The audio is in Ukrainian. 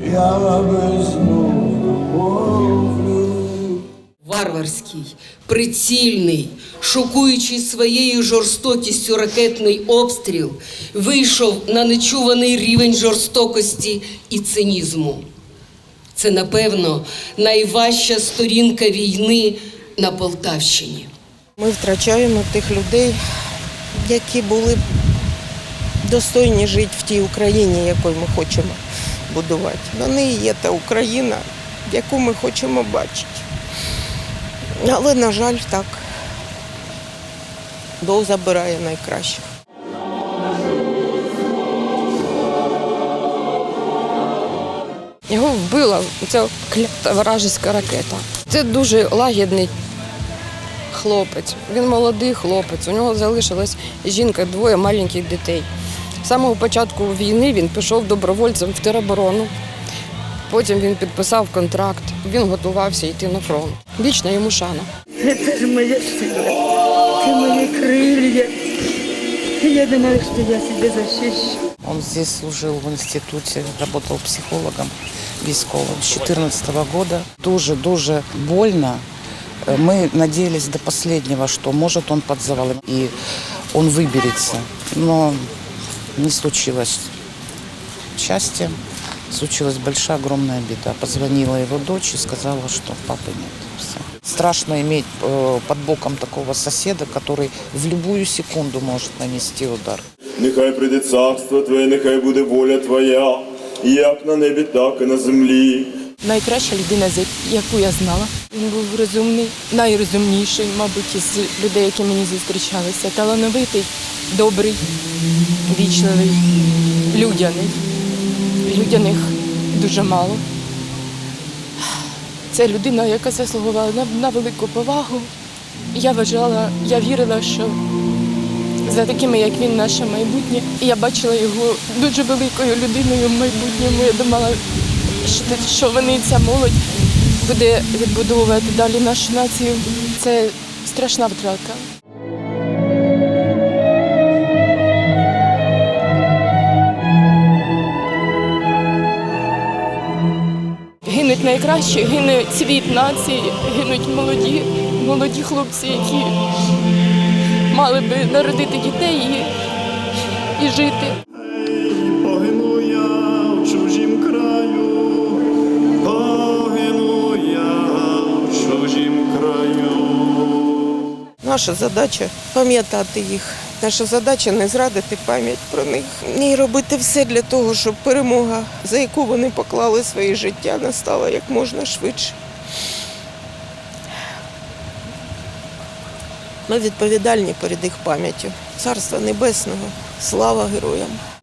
Я безмовлю. Варварський, прицільний, шокуючий своєю жорстокістю ракетний обстріл, вийшов на нечуваний рівень жорстокості і цинізму. Це, напевно, найважча сторінка війни на Полтавщині. Ми втрачаємо тих людей, які були достойні жити в тій Україні, якою ми хочемо будувати. Вони є та Україна, яку ми хочемо бачити. Але, на жаль, так. Бог забирає найкращих. Його вбила ця клята вражеська ракета. Це дуже лагідний хлопець. Він молодий хлопець. У нього залишилась жінка, двоє маленьких дітей. З самого початку війни він пішов добровольцем в тероборону. Потім він підписав контракт. Він готувався йти на фронт. Вічна йому шана. Это же моя сила, ты мои крылья. И я думаю, что я себя защищу. Он здесь служил в институте, работал психологом військовым с 2014 года. Дуже-дуже больно. Э, Мы надеялись до последнего, что может он под завалом и он выберется. Но не случилось счастья. Случилась большая, огромная беда. Позвонила его дочь и сказала, что папы нет. Все. Страшно иметь э, под боком такого соседа, который в любую секунду может нанести удар. Нехай прийде царство Твоє, нехай буде воля Твоя, як на небі, так і на землі. найкраща людина, з- яку я знала. Він був розумний, найрозумніший, мабуть, із людей, які мені зустрічалися. Талановитий, добрий, вічливий, людяний. Людяних дуже мало. Це людина, яка заслугувала на, велику повагу. Я вважала, я вірила, що за такими, як він, наше майбутнє. І я бачила його дуже великою людиною в майбутньому. Я думала, що вони, ця молодь, буде відбудовувати далі нашу націю. Це страшна втрата. Гинуть найкращі, гине цвіт нації, гинуть молоді, молоді хлопці, які мали би народити дітей і, і жити. Погину я в чужім краю, погину я в чужім краю. Наша задача пам'ятати їх. Наша задача не зрадити пам'ять про них і робити все для того, щоб перемога, за яку вони поклали своє життя, настала як можна швидше. Ми відповідальні перед їх пам'яттю. Царства Небесного, слава героям!